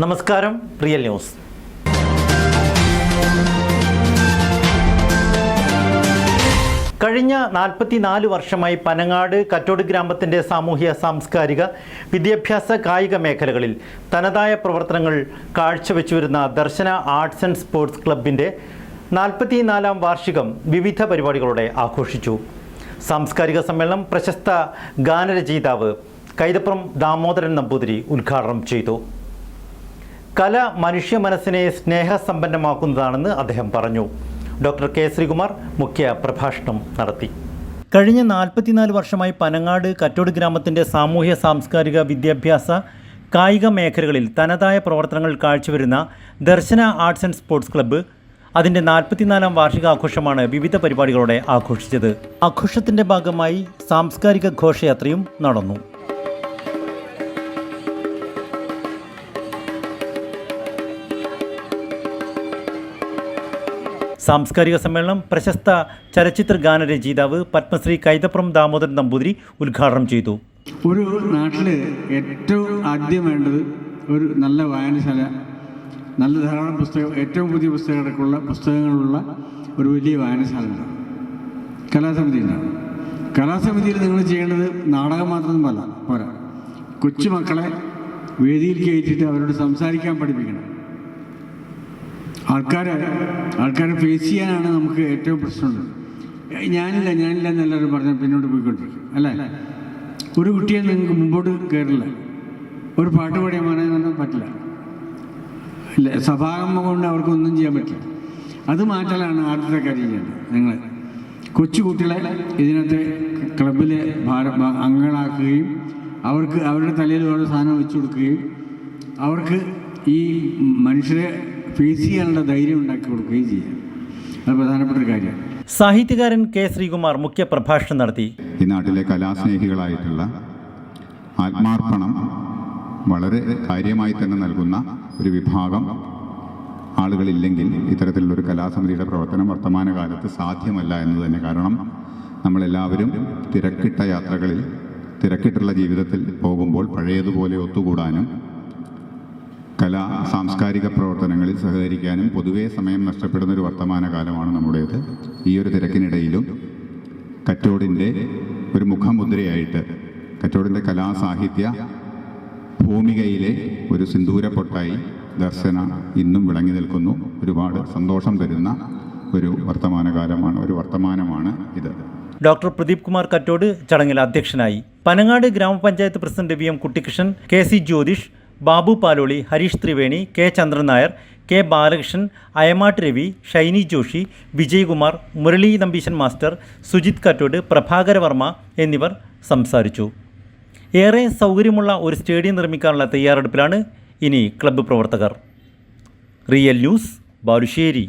നമസ്കാരം real news. കഴിഞ്ഞ നാൽപ്പത്തിനാല് വർഷമായി പനങ്ങാട് കറ്റോട് ഗ്രാമത്തിന്റെ സാമൂഹ്യ സാംസ്കാരിക വിദ്യാഭ്യാസ കായിക മേഖലകളിൽ തനതായ പ്രവർത്തനങ്ങൾ കാഴ്ചവെച്ചുവരുന്ന ദർശന ആർട്സ് ആൻഡ് സ്പോർട്സ് ക്ലബിന്റെ നാൽപ്പത്തിനാലാം വാർഷികം വിവിധ പരിപാടികളോടെ ആഘോഷിച്ചു. സാംസ്കാരിക സമ്മേളനം പ്രശസ്ത ഗാനരചയിതാവ് കൈതപ്രം ദാമോദരൻ നമ്പൂതിരി ഉദ്ഘാടനം ചെയ്തു. കല മനുഷ്യ മനസ്സിനെ സ്നേഹസമ്പന്നമാക്കുന്നതാണെന്ന് അദ്ദേഹം പറഞ്ഞു. ഡോക്ടർ കെ ശ്രീകുമാർ മുഖ്യ പ്രഭാഷണം നടത്തി. കഴിഞ്ഞ നാൽപ്പത്തിനാല് വർഷമായി പനങ്ങാട് കറ്റോട് ഗ്രാമത്തിന്റെ സാമൂഹ്യ സാംസ്കാരിക വിദ്യാഭ്യാസ കായിക മേഖലകളിൽ തനതായ പ്രവർത്തനങ്ങൾ കാഴ്ചവരുന്ന Darshana arts and sports club അതിന്റെ നാൽപ്പത്തിനാലാം വാർഷികാഘോഷമാണ് വിവിധ പരിപാടികളോടെ ആഘോഷിച്ചത്. ആഘോഷത്തിന്റെ ഭാഗമായി സാംസ്കാരിക ഘോഷയാത്രയും നടന്നു. സാംസ്കാരിക സമ്മേളനം പ്രശസ്ത ചലച്ചിത്ര ഗാനരചയിതാവ് പത്മശ്രീ കൈതപ്രം ദാമോദരൻ നമ്പൂതിരി ഉദ്ഘാടനം ചെയ്തു. ഒരു നാട്ടിൽ ഏറ്റവും ആദ്യം വേണ്ടത് ഒരു നല്ല വായനശാല നല്ല ധാരാളം പുസ്തകം ഏറ്റവും പുതിയ പുസ്തകങ്ങളൊക്കെയുള്ള പുസ്തകങ്ങളുള്ള ഒരു വലിയ വായനശാല കലാസമിതി കലാസമിതിയിൽ നിങ്ങൾ ചെയ്യേണ്ടത് നാടകം മാത്രമല്ല പോരാ. കൊച്ചുമക്കളെ വേദിയിൽ കയറ്റിയിട്ട് അവരോട് സംസാരിക്കാൻ പഠിപ്പിക്കണം. ആൾക്കാരെ ആൾക്കാരെ ഫേസ് ചെയ്യാനാണ് നമുക്ക് ഏറ്റവും പ്രശ്നമുള്ളത് ഞാനില്ല ഞാനില്ല എന്നെല്ലാവരും പറഞ്ഞാൽ പിന്നോട്ട് പോയിക്കൊണ്ടിരിക്കും അല്ലേ? ഒരു കുട്ടിയെ നിങ്ങൾക്ക് മുമ്പോട്ട് കയറില്ല ഒരു പാട്ട് പാടിയാൽ പറയാൻ പറ്റില്ല. ഇല്ല സഭാകമ്മ കൊണ്ട് അവർക്കൊന്നും ചെയ്യാൻ പറ്റില്ല. അത് മാറ്റലാണ് ആദ്യത്തെ കാര്യം ചെയ്യേണ്ടത് നിങ്ങൾ കൊച്ചു കുട്ടികളെ ഇതിനകത്ത് ക്ലബിലെ അംഗങ്ങളാക്കുകയും അവർക്ക് അവരുടെ തലയിൽ ഓരോ സാധനം വെച്ചു കൊടുക്കുകയും അവർക്ക് ഈ മനുഷ്യരെ ഫേസ് ചെയ്യാനുള്ള ധൈര്യം ഉണ്ടാക്കി കൊടുക്കുകയും ചെയ്യാം. അത് പ്രധാനപ്പെട്ട ഒരു കാര്യമാണ് സാഹിത്യകാരൻ കെ ശ്രീകുമാർ മുഖ്യ പ്രഭാഷണം നടത്തി. ഈ നാട്ടിലെ കലാസ്നേഹികളായിട്ടുള്ള ആത്മാർപ്പണം വളരെ കാര്യമായി തന്നെ നൽകുന്ന ഒരു വിഭാഗം ആളുകളില്ലെങ്കിൽ ഇത്തരത്തിലുള്ളൊരു കലാസമിതിയുടെ പ്രവർത്തനം വർത്തമാനകാലത്ത് സാധ്യമല്ല എന്ന് തന്നെ കാരണം നമ്മളെല്ലാവരും തിരക്കിട്ട യാത്രകളിൽ തിരക്കിട്ടുള്ള ജീവിതത്തിൽ പോകുമ്പോൾ പഴയതുപോലെ ഒത്തുകൂടാനും കലാ സാംസ്കാരിക പ്രവർത്തനങ്ങളിൽ സഹകരിക്കാനും പൊതുവേ സമയം നഷ്ടപ്പെടുന്ന ഒരു വർത്തമാനകാലമാണ് നമ്മുടേത്. ഈ ഒരു തിരക്കിനിടയിലും കച്ചോടിന്റെ ഒരു മുഖമുദ്രയായിട്ട് കച്ചോടിന്റെ കലാസാഹിത്യ ഭൂമികയിലെ ഒരു സിന്ദൂര പൊട്ടായി ദർശന ഇന്നും വിളങ്ങി നിൽക്കുന്നു. ഒരുപാട് സന്തോഷം തരുന്ന ഒരു വർത്തമാനകാലമാണ് ഒരു വർത്തമാനമാണ് ഇത്. ഡോക്ടർ പ്രദീപ് കുമാർ കറ്റോട് ചടങ്ങിൽ അധ്യക്ഷനായി. പനങ്ങാട് ഗ്രാമപഞ്ചായത്ത് president V M Kuttikrishnan K C Jyothish Babu Paloli Hareesh Triveni K Chandran Nair K Balakrishnan Ayamatt Ravi Shiny Joshi Vijayakumar Murali Nambeesan master Sujith Kattode Prabhakara Varma എന്നിവർ സംസാരിച്ചു. ഏറെ സൗകര്യമുള്ള ഒരു സ്റ്റേഡിയം നിർമ്മിക്കാനുള്ള തയ്യാറെടുപ്പിലാണ് ഇനി ക്ലബ്ബ് പ്രവർത്തകർ. Real news Balussery.